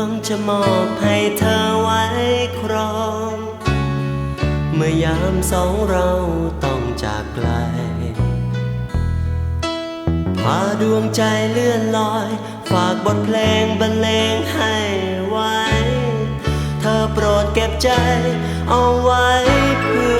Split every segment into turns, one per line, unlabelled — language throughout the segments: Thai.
งดวงจะมอบให้เธอไว้ครอง เมื่อยามสองเราต้องจากไกล พาดวงใจเลื่อนลอย ฝากบทเพลงบรรเลงให้ไว้ เธอโปรดเก็บใจเอาไว้เพื่อ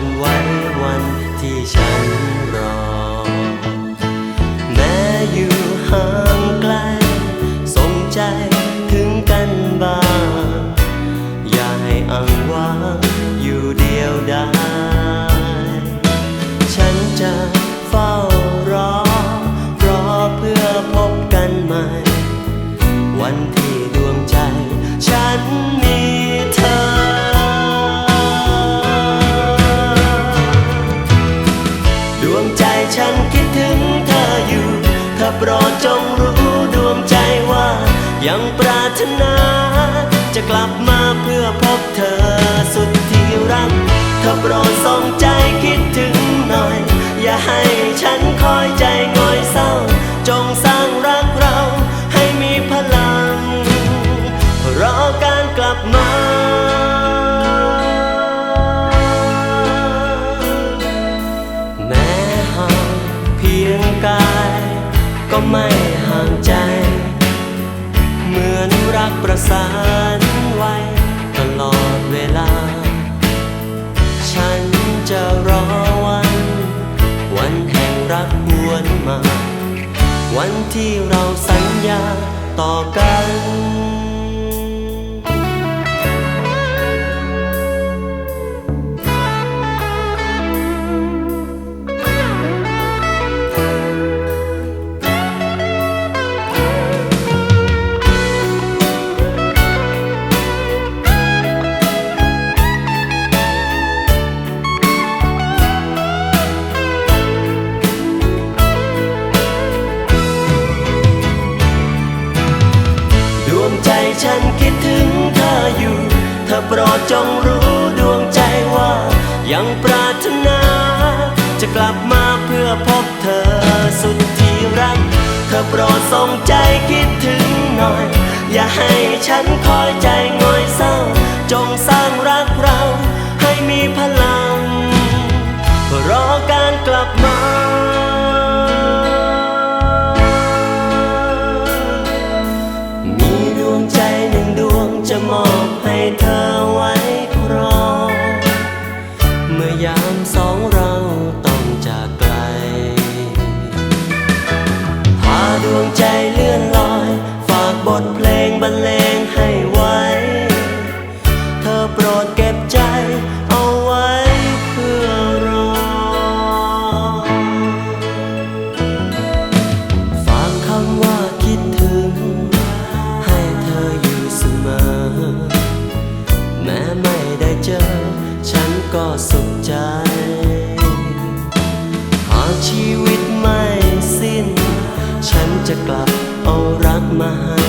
ามไว้วันที่ฉันรอ แม้อยู่ห่างไกลส่งใจถึงกันบ้าง อย่าให้อังว่างอยู่เดียวดายฉันจะเฝ้า จงรู้ดวงใจว่า ยังปรารถนา จะกลับมาเพื่อพบเธอสุดที่รักเธอโปรดส่งใจคิดถึงหน่อย อย่าให้ฉันคอยใจง่อยเศร้า จงสร้างรักเราให้มีพลัง รอการกลับมา ไม่ห่างใจ เหมือนรักประสานไว้ตลอดเวลา ฉันจะรอวัน วันแห่งรักหวนมา วันที่เราสัญญาต่อกัน โปรดจงรู้ดวงใจว่า ยังปรารถนา จะกลับมาเพื่อพบเธอสุดที่รัก เธอโปรดทรงใจคิดถึงหน่อย อย่าให้ฉันคอยใจง่อยเศร้า จงสร้างรักเรา วงใจเลื่อนลอย ฝากบทเพลงบรรเลงให้ไว้ เธอโปรดเก็บใจเอาไว้เพื่อรอ ฝากคำว่าคิดถึง ให้เธออยู่เสมอ แม้ไม่ได้เจอ ฉันก็สุขใจ หากชีวิต จะกลับเอารักมาให้